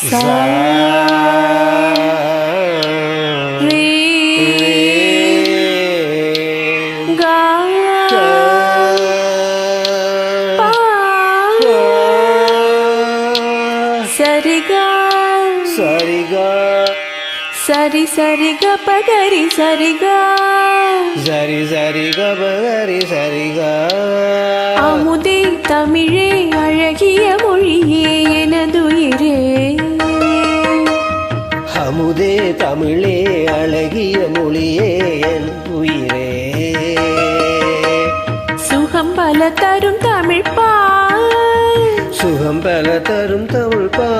சா சரிகா சரிகா சரி சரி க பகரி சரிகா சரி சரி பகரி சரிகா அமுதே தமிழே அழகிய மொழியே அமுதே தமிழே அழகிய மொழியே என் உயிரே. சுகம் பல தரும் தமிழ் பா சுகம் பல தரும் தமிழ் பா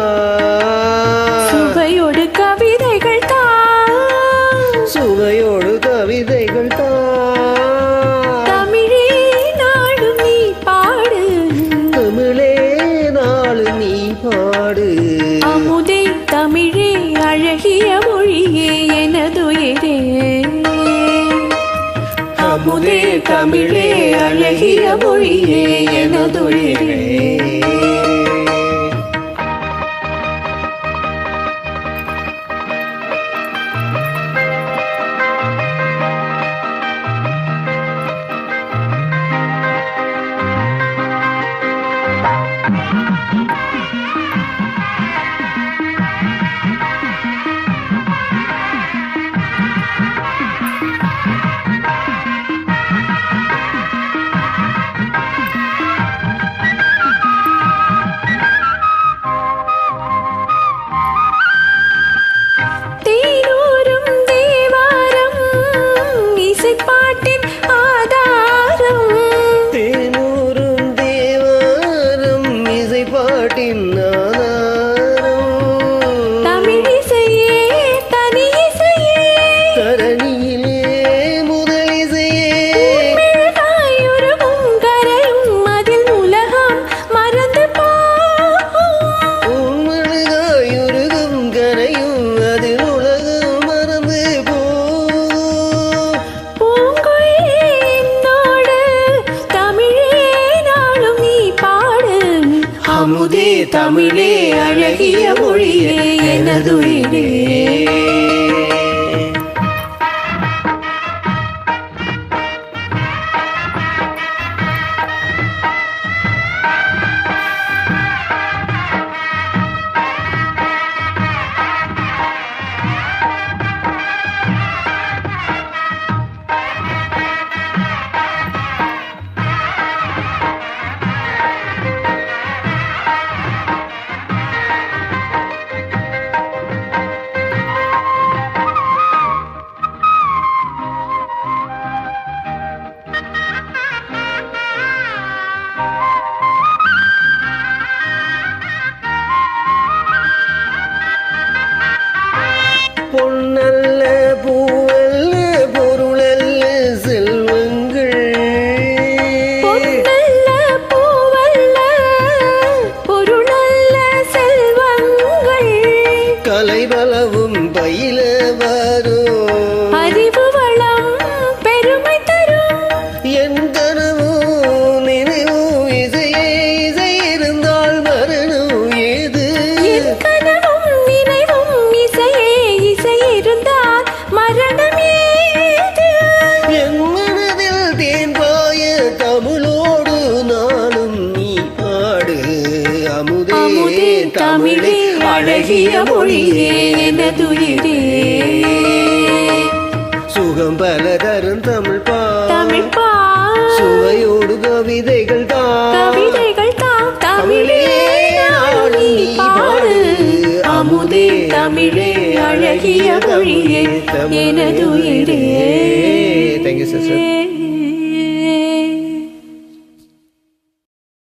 சுவையோடு கவிதைகள் தா சுவையோடு கவிதைகள் தா அமுதே தமிழே அழகிய மொழியே எனதுழிவே தமிழே அழகிய மொழியே எனதுயிரே அழகிய மொழியே எனதுயிரே சுகம் பல தரும் தமிழ் பா தமிழ் பா சுவையோடு கவிதைகள் தான் கவிதைகள் தாம் தமிழே பாடு. அமுதே தமிழே அழகிய மொழியே. எனதுயிரே தேங்க்யூ சிஸ்டர்